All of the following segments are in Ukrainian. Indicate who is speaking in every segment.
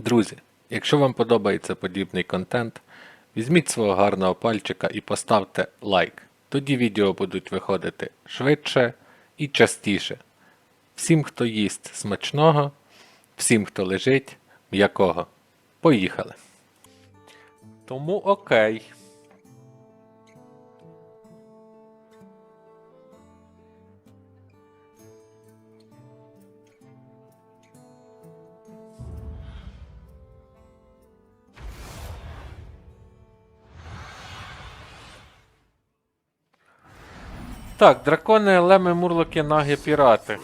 Speaker 1: Друзі, якщо вам подобається подібний контент, візьміть свого гарного пальчика і поставте лайк. Тоді відео будуть виходити швидше і частіше. Всім, хто їсть смачного, всім, хто лежить, м'якого. Поїхали. Тому окей. Так, дракони, леми, мурлоки, наги, пірати.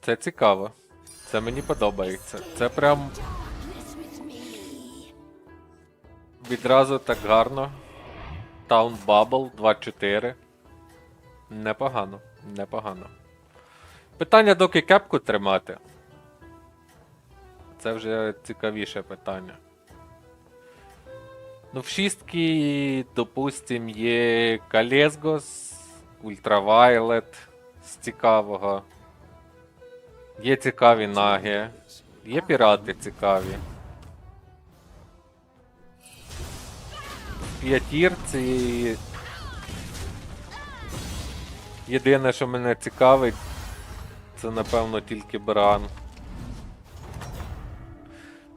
Speaker 1: Це цікаво. Це мені подобається. Це прям відразу так гарно. Town Bubble 2.4. Непогано, непогано. Питання, доки кепку тримати. Це вже цікавіше питання. Ну, в шістки, допустим, є Калезгос, Ультравайлет з цікавого. Є цікаві наги. Є пірати цікаві. П'ятірці. Єдине, що мене цікавить, це напевно тільки Бран.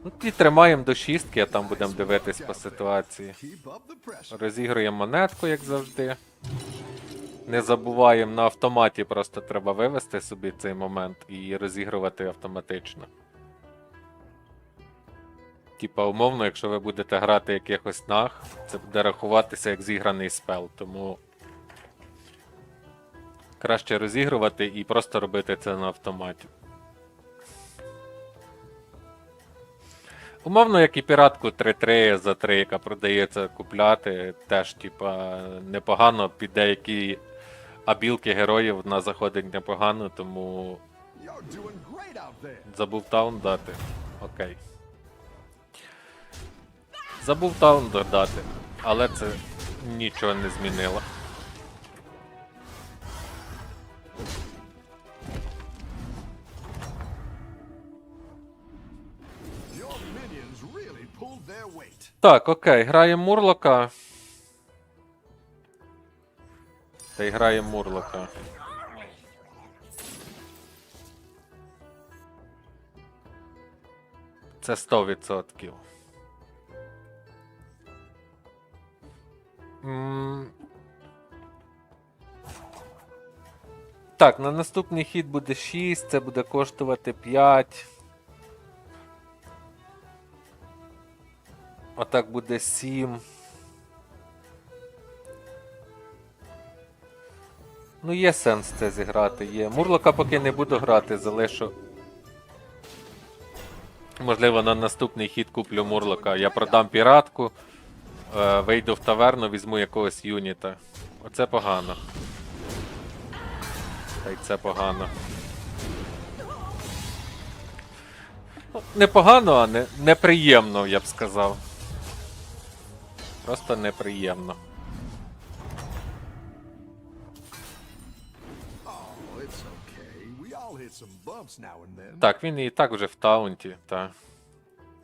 Speaker 1: Ну, і тримаємо до шістки, а там будемо дивитись по ситуації. Розігруємо монетку, як завжди. Не забуваємо на автоматі, просто треба вивести собі цей момент і розігрувати автоматично. Типа, умовно, якщо ви будете грати якихось наг, це буде рахуватися як зіграний спел, тому краще розігрувати і просто робити це на автоматі. Умовно, як і піратку 3-3 за 3, яка продається купляти, теж, типа, непогано під деякі абілки героїв вона заходить непогано, тому забув таун дати. Окей. Забув таун додати, але це нічого не змінило. Так, окей, граємо Мурлока. Та й граємо Мурлока. Це 100%. М. Так, на наступний хід буде 6, це буде коштувати 5. Отак буде 7. Ну, є сенс це зіграти, є. Мурлока поки не буду грати, залишу. Можливо, на наступний хід куплю Мурлока. Я продам піратку, е, вийду в таверну, візьму якогось юніта. Оце погано. Та й це погано. Непогано, а не, неприємно, я б сказав.
Speaker 2: And then.
Speaker 1: Так, він і так вже в таунті, та.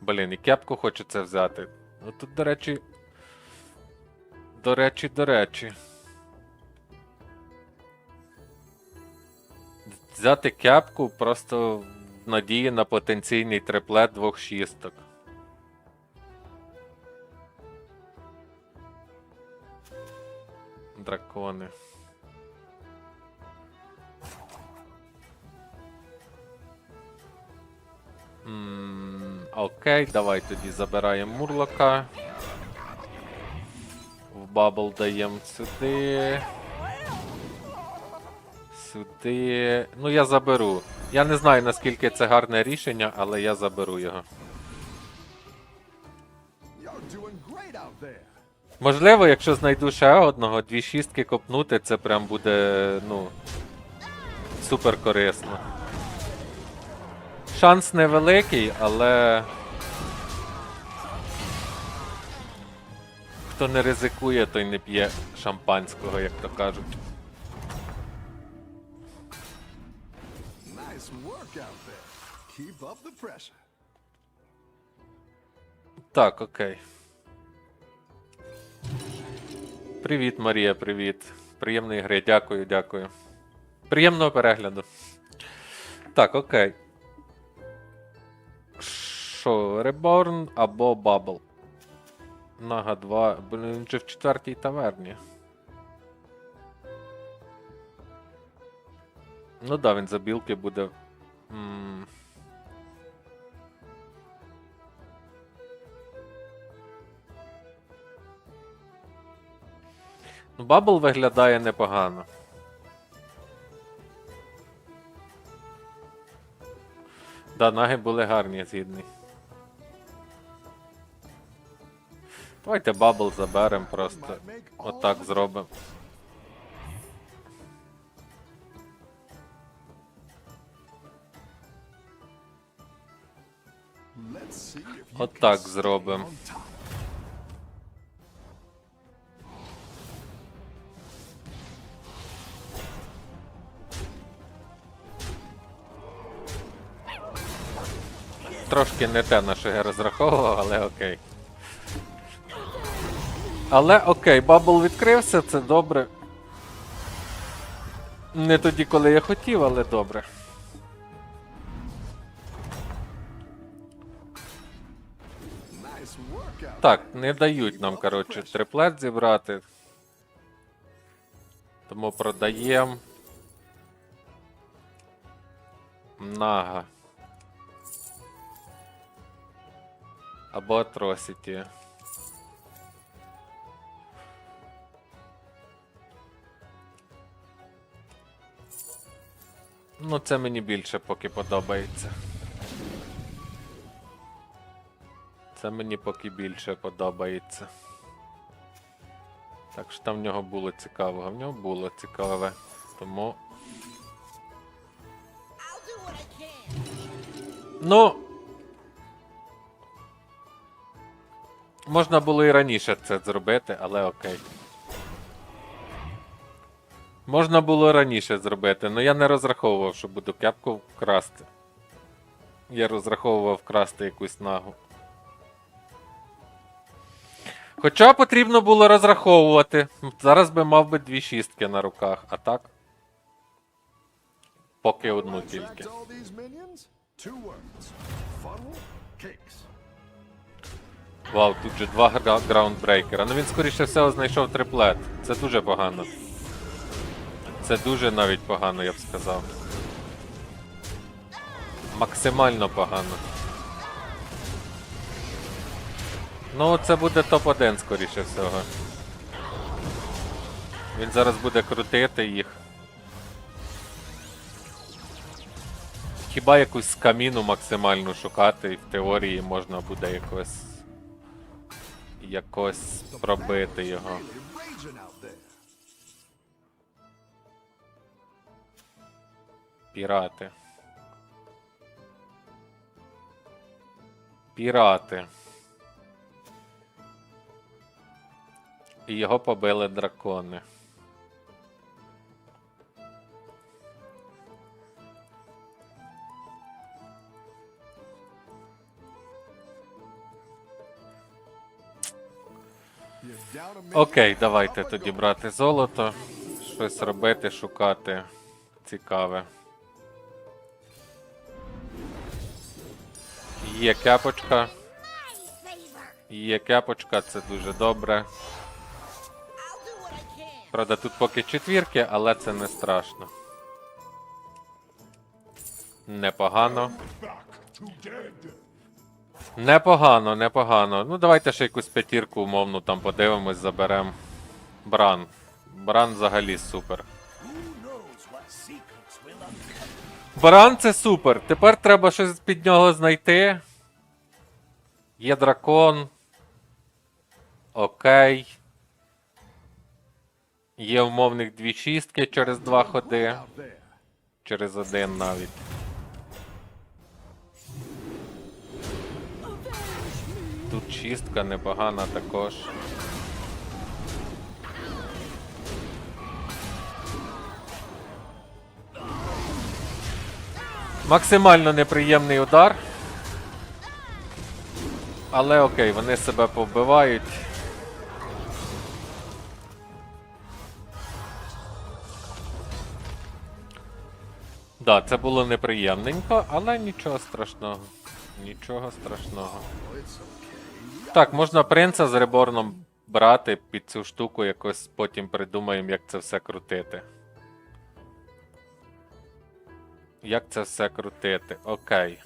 Speaker 1: Блін, і кепку хочеться взяти. Ну тут, до речі. До речі, до речі. Взяти кепку просто в надії на потенційний триплет двох шісток. Дракони. М, Окей, давай тоді забираємо Мурлока. В бабл даємо сюди. Сюди. Ну, я заберу. Я не знаю наскільки це гарне рішення, але я заберу його. Можливо, якщо знайду ще одного, дві шістки копнути, це прям буде, ну. Супер корисно. Шанс невеликий, але. Хто не ризикує, той не п'є шампанського, як то кажуть.
Speaker 2: Nice Nice
Speaker 1: Привіт, Марія, привіт. Приємної гри, дякую, дякую. Приємного перегляду. Так, окей. Що, Reborn або Bubble? Нага 2. Блін, же в четвертій таверні. Ну да, він за білки буде. М, Ну, Бабл виглядає непогано. Да, наги були гарні, згідний. Давайте бабл заберемо просто. Отак зробимо.
Speaker 2: Let's see if you
Speaker 1: От
Speaker 2: can
Speaker 1: так
Speaker 2: stay
Speaker 1: зробимо. Трошки не те, на що я розраховував, але окей. Але окей, бабл відкрився, це добре. Не тоді, коли я хотів, але добре. Так, не дають нам, коротше, триплет зібрати. Тому продаємо. Нага. Або Atrocity. Ну, це мені більше поки подобається. Це мені поки більше подобається. Так що там в нього було цікавого. В нього було цікаве. Тому. Ну. Можна було і раніше це зробити, але окей. Можна було раніше зробити, але я не розраховував, що буду кепку вкрасти. Я розраховував вкрасти якусь нагу. Хоча потрібно було розраховувати. Зараз би мав би дві шістки на руках, а так. Поки одну тільки. Вау, тут же два гра- граундбрейкера. Ну він скоріше всього знайшов триплет. Це дуже погано. Це дуже навіть погано, я б сказав. Максимально погано. Ну, це буде топ-1, скоріше всього. Він зараз буде крутити їх. Хіба якусь каміну максимальну шукати, і в теорії можна буде якось. Якось пробити його. Пірати. Пірати. І його побили дракони. Окей, давайте тоді брати золото. Щось робити, шукати. Цікаве. Є кепочка. Є кепочка, це дуже добре. Правда, тут поки четвірки, але це не страшно. Непогано. Непогано, непогано. Ну, давайте ще якусь п'ятірку умовну там подивимось, заберемо. Бран. Бран взагалі супер. Бран це супер. Тепер треба щось під нього знайти. Є дракон. Окей. Є умовних дві шістки через два ходи. Через один навіть. Тут чистка непогана також. Максимально неприємний удар. Але окей, вони себе повбивають. Да, це було неприємненько, але нічого страшного. Нічого страшного. Так, можна принца з реборном брати під цю штуку, якось потім придумаємо, як це все крутити. Як це все крутити? Окей.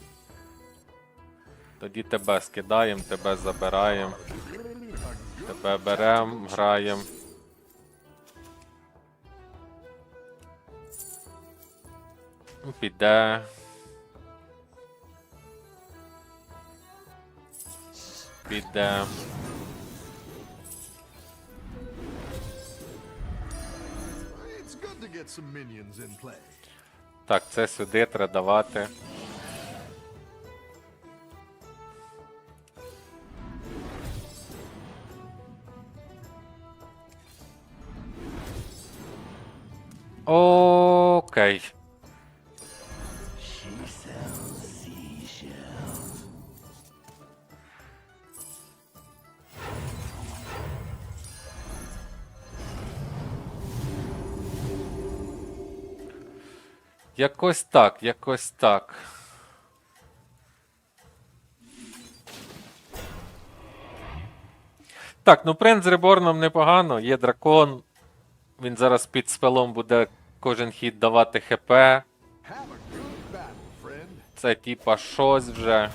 Speaker 1: Тоді тебе скидаємо, тебе забираємо. Тебе беремо, граємо. Піде.
Speaker 2: Play.
Speaker 1: Так, це сюди треба давати. Окей. Якось так, якось так. Так, ну принц з реборном непогано, є дракон. Він зараз під спелом буде кожен хід давати ХП. Це типа щось вже.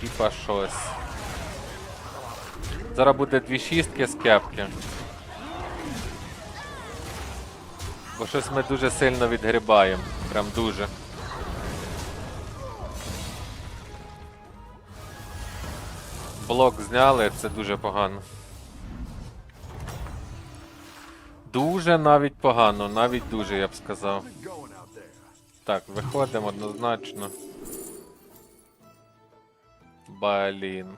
Speaker 1: Типа щось. Зараз буде дві шістки з кепки. Бо щось ми дуже сильно відгрібаємо. Прям дуже. Блок зняли, це дуже погано. Дуже навіть погано, навіть дуже, я б сказав. Так, виходимо однозначно. Блін.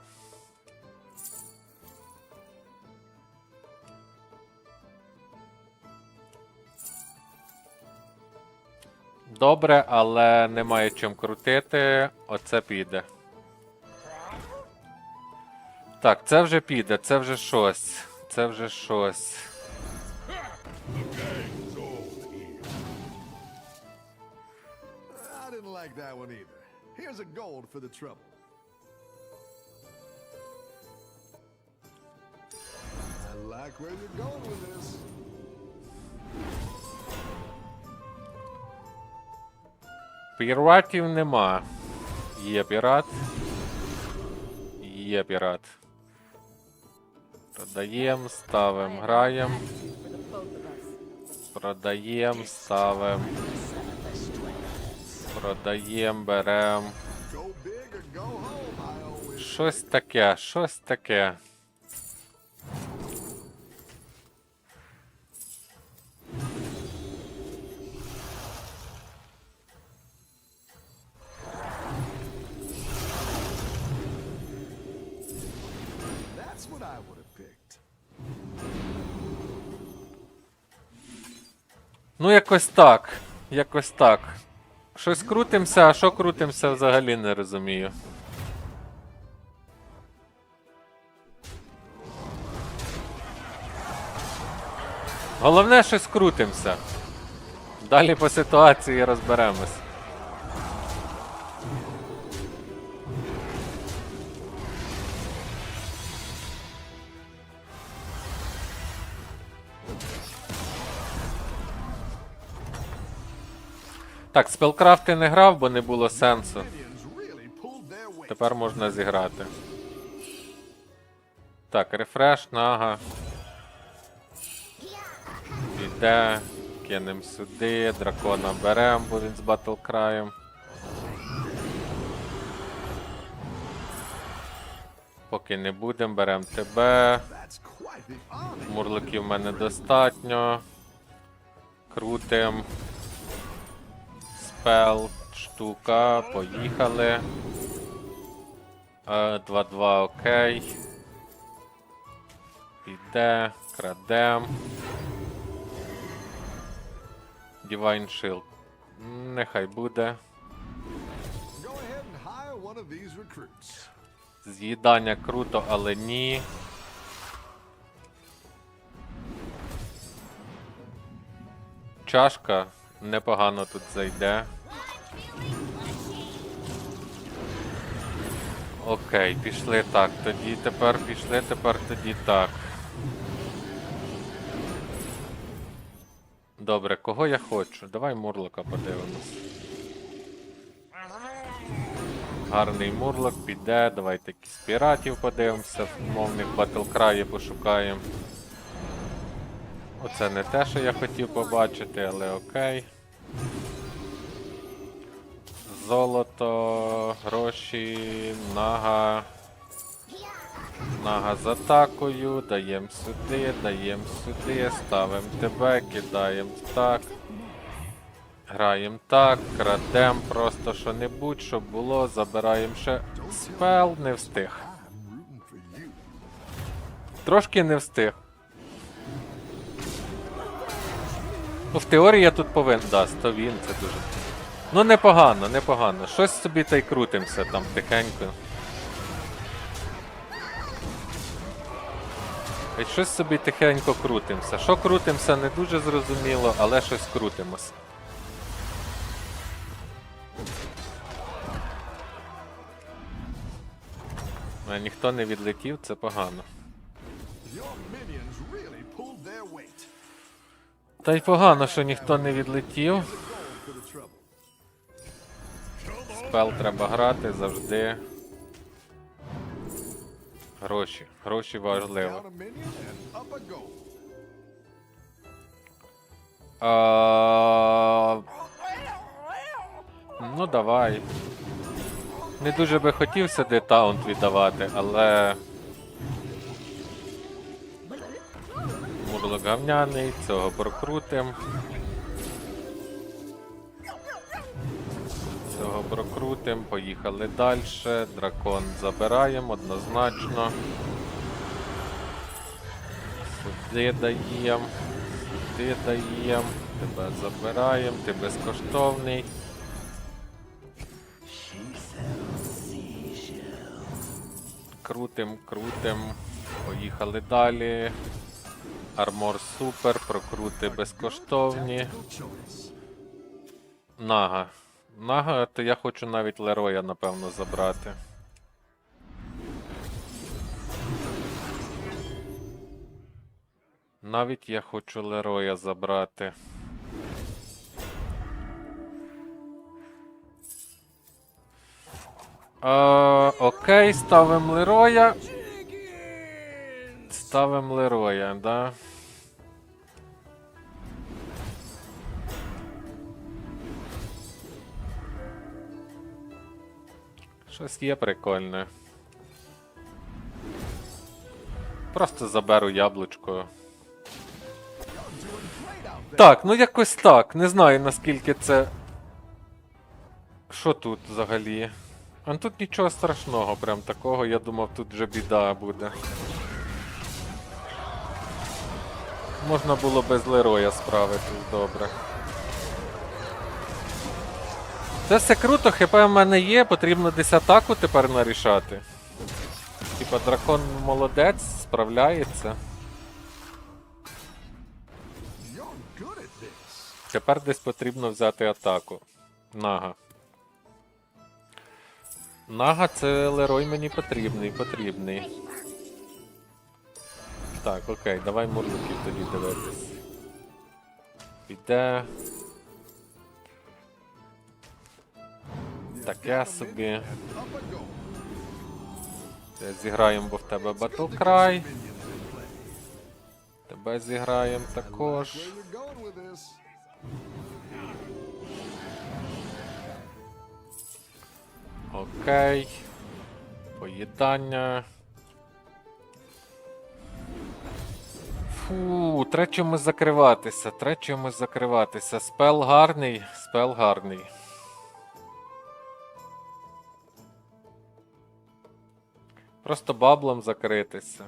Speaker 1: Добре, але немає чим крутити. Оце піде. Так, це вже піде, це вже щось. Це вже щось.
Speaker 2: I didn't like that one either. Here's. Like where you're going with this.
Speaker 1: Піратів нема. Є пірат. Є пірат. Продаємо, ставимо, граємо. Продаємо, ставимо. Продаємо, беремо.
Speaker 2: Always
Speaker 1: Щось таке, щось таке.
Speaker 2: That's what I would have picked.
Speaker 1: Ну, якось так. Якось так. Щось крутимося, а що крутимося, взагалі не розумію. Головне, щось крутимося. Далі по ситуації розберемось. Так, спелкрафти не грав, бо не було сенсу. Тепер можна зіграти. Так, рефреш, нага. Піде. Кинем сюди, дракона берем, бо він з батлкраєм. Поки не будем, берем тебе. Мурликів в мене достатньо. Крутим. Спел, штука, поїхали. Е, 2-2, окей. Піде, крадем. Divine Shield. Нехай буде. З'їдання круто, але ні. Чашка непогано тут зайде. Окей, пішли так. Тоді тепер пішли, тепер тоді так. Добре, кого я хочу? Давай Мурлока подивимось. Гарний мурлок піде, давайте якісь піратів подивимося, мовних батлкраї пошукаємо. Оце не те, що я хотів побачити, але окей. Золото, гроші, нага. Нага з атакою, даємо сюди, даємо сюди, ставимо тебе, кидаємо так. Граємо так, крадем просто що-небудь, щоб було, забираємо ще спел, не встиг. Трошки не встиг. Ну, в теорії я тут повинен. Да, 100 він, це дуже. Ну, непогано, непогано. Щось собі та й крутимося там тихенько. І щось собі тихенько крутимося. Що крутимося, не дуже зрозуміло, але щось крутимося. А ніхто не відлетів, це погано. Та й погано, що ніхто не відлетів. Спел треба грати завжди. Гроші. Гроші важливо. Ну давай. Не дуже би хотів сюди таунт віддавати, але. Мурлок гавняний, цього прокрутим. Цього прокрутим, поїхали далі. Дракон забираємо однозначно. Сюди даємо. Сюди даємо. Тебе забираємо, ти безкоштовний. Крутим, крутим. Поїхали далі. Армор супер, прокрути безкоштовні. Нага. Нага, то я хочу навіть Лероя, напевно, забрати. Навіть я хочу Лероя забрати. А, окей, ставимо Лероя. Ставимо Лероя, да. Щось є прикольне. Просто заберу яблучко. Так, ну якось так. Не знаю наскільки це. Що тут взагалі? А тут нічого страшного, прям такого. Я думав, тут вже біда буде. Можна було без Лероя справитись добре. Це все круто, хп в мене є, потрібно десь атаку тепер нарішати. Типа дракон молодець, справляється. Тепер десь потрібно взяти атаку. Нага. Нага це Лерой мені потрібний, потрібний. Так, окей, давай мурликів тоді дивитись. Піде. Таке собі. Те Зіграємо, бо в тебе Батлкрай. Тебе зіграємо також. Окей. Поїдання. Фу, чомусь закриватися, чомусь закриватися. Спел гарний, спел гарний. Просто баблом закритися.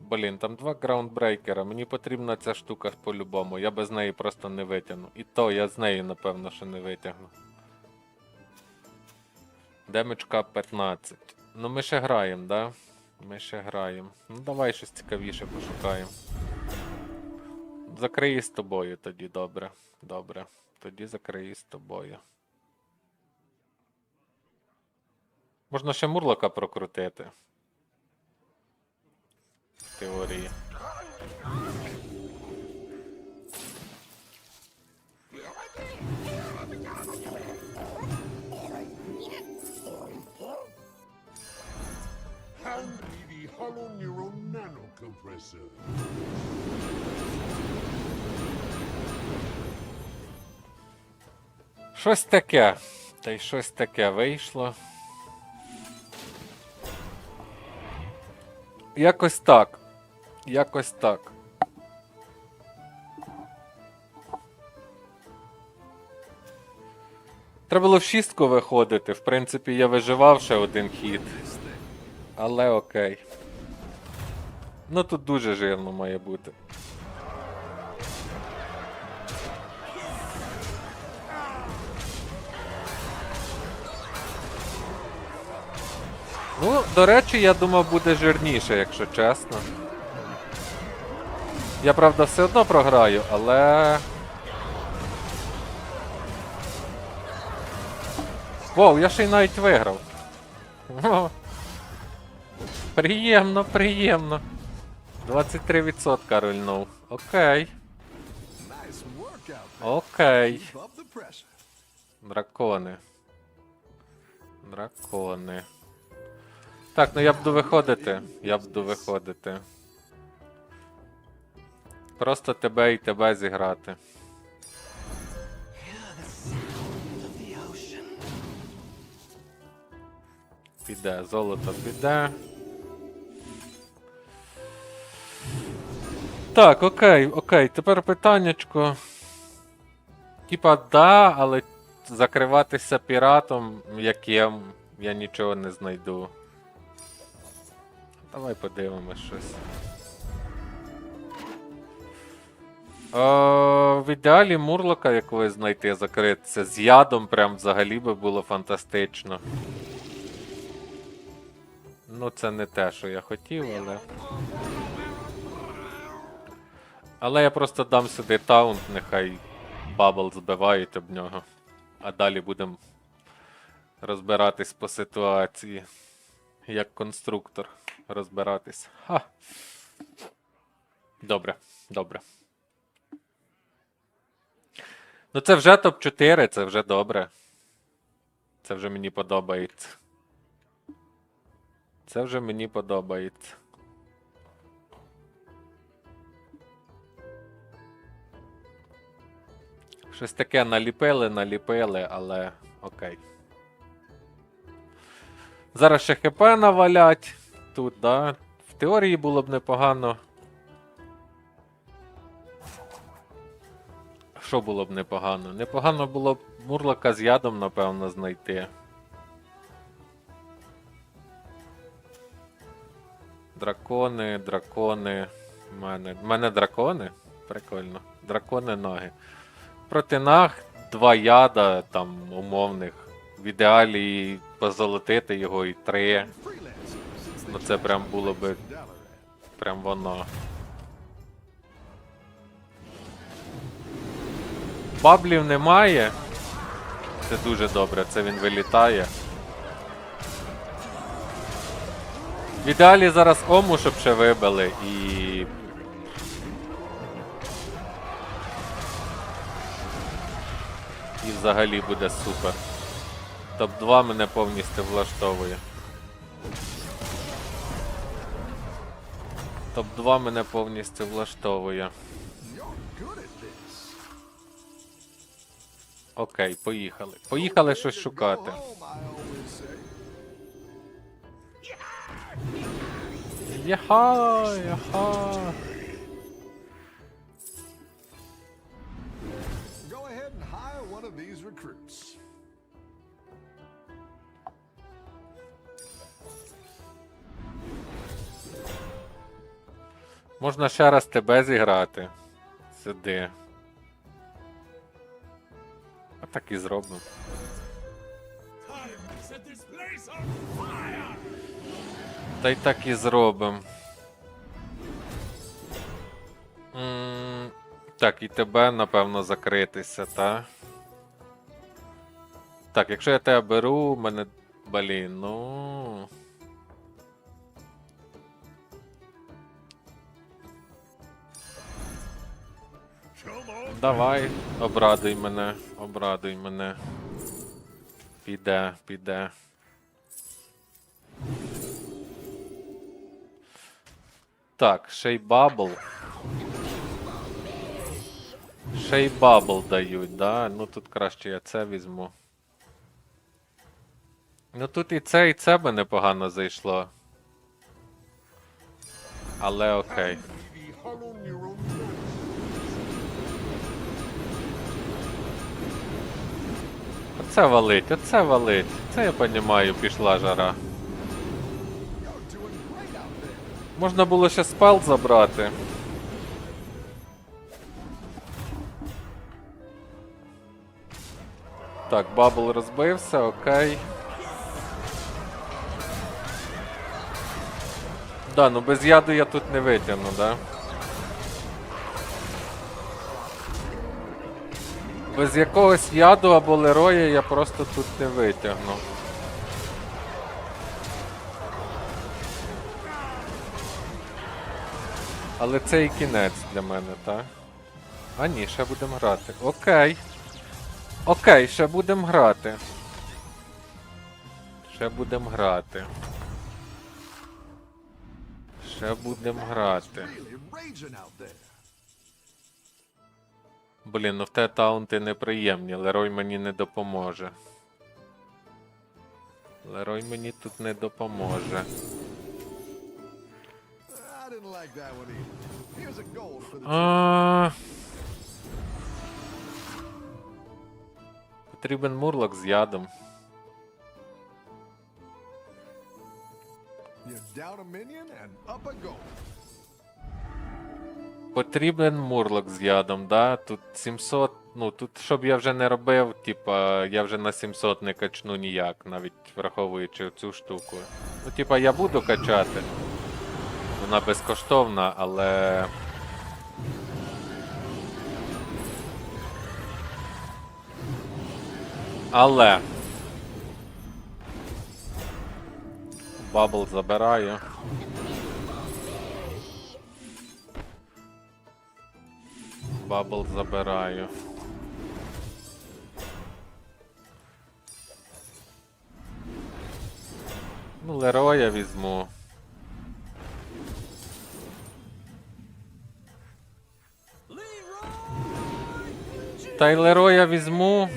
Speaker 1: Блін, там два граундбрейкера. Мені потрібна ця штука по-любому. Я без неї просто не витягну. І то я з нею, напевно, що не витягну. Демедж кап 15. Ну ми ще граємо, да? Ми ще граємо. Ну давай щось цікавіше пошукаємо. Закрию з тобою тоді, добре. Добре. Тоді закрию з тобою. Можна ще мурлока прокрутити. Теорії.
Speaker 2: Hollow neural nano compressor.
Speaker 1: Щось таке. Та й щось таке вийшло. Якось так. Якось так. Треба було в шістку виходити. В принципі, я виживав ще один хід. Але окей. Ну тут дуже жирно має бути. Ну, до речі, я думав, буде жирніше, якщо чесно. Я правда все одно програю, але. Воу, я ще й навіть виграв. Приємно, приємно. 23% рульнув. Окей. Окей. Дракони. Дракони. Так, ну я буду виходити. Я буду виходити. Просто тебе і тебе зіграти. Піде, золото піде. Так, окей, окей. Тепер питаннячко. Типа, да, але закриватися піратом, яким я нічого не знайду. Давай подивимось щось. В ідеалі мурлока якогось знайти закритися. З ядом прям взагалі би було фантастично. Ну, це не те, що я хотів, але. Але я просто дам сюди таунт, нехай бабл збивають об нього. А далі будемо розбиратись по ситуації. Як конструктор розбиратись. Ха. Добре, добре. Ну це вже топ-4, це вже добре. Це вже мені подобається. Це вже мені подобається. Щось таке наліпили, наліпили, але окей. Зараз ще ХП навалять тут, да. В теорії було б непогано. Що було б непогано? Непогано було б мурлока з ядом, напевно, знайти. Дракони, дракони. У мене. Мене дракони? Прикольно. Дракони ноги. Проти наг два яда там умовних. В ідеалі позолотити його і три. Ну це прям було би прям воно. Баблів немає. Це дуже добре, це він вилітає. В ідеалі зараз ому, щоб ще вибили і. І взагалі буде супер. Топ-2 мене повністю влаштовує. Топ-2 мене повністю влаштовує. Окей, поїхали. Поїхали щось шукати. Яха, яха. Можна ще раз тебе зіграти. Сюди. Так і зробимо. Та й так і зробимо. Так, і тебе, напевно, закритися, та? Так, якщо я тебе беру, мене. Блін, ну. Давай, обрадуй мене, обрадуй мене. Піде, піде. Так, шейбабл. Шейбабл дають, да? Ну тут краще я це візьму. Ну тут і це, і це би непогано зайшло. Але окей. Оце валить, оце валить. Це я понімаю, пішла жара. Можна було ще спел забрати. Так, бабл розбився, окей. Да, ну без яду я тут не витягну, да? Без якогось яду або лероя я просто тут не витягну. Але це і кінець для мене, так? А ні, ще будемо грати. Окей. Окей, ще будемо грати. Ще будемо грати. Ще будемо грати. Блін, ну в те таунти неприємні. Лерой мені не допоможе. Лерой мені тут не допоможе. А... Потрібен мурлок з ядом.
Speaker 2: You're down a minion and up a gold.
Speaker 1: Потрібен мурлок з ядом, да? Тут 700. Ну, тут, щоб я вже не робив, типа, я вже на 700 не качну ніяк, навіть враховуючи цю штуку. Ну, типа, я буду качати. Вона безкоштовна, але. Але. Бабл забираю. Бабл забираю. Ну, Лероя візьму. Та й Лероя візьму.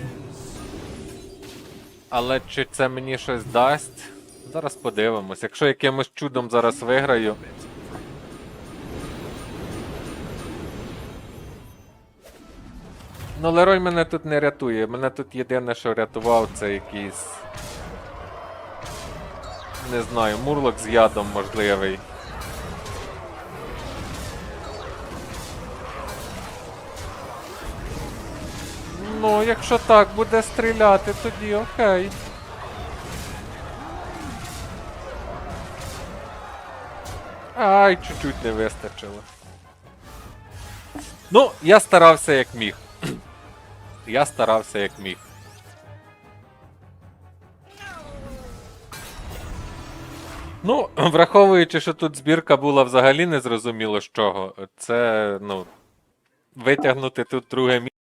Speaker 1: Але чи це мені щось дасть? Зараз подивимось. Якщо якимось чудом зараз виграю. Ну, Лерой мене тут не рятує. Мене тут єдине, що рятував, це якийсь. Не знаю, мурлок з ядом можливий. Ну, якщо так буде стріляти, тоді окей. Ай, чуть-чуть не вистачило. Ну, я старався як міг. Я старався як міг. Ну, враховуючи, що тут збірка була взагалі незрозуміло з чого, це, ну, витягнути тут друге місце.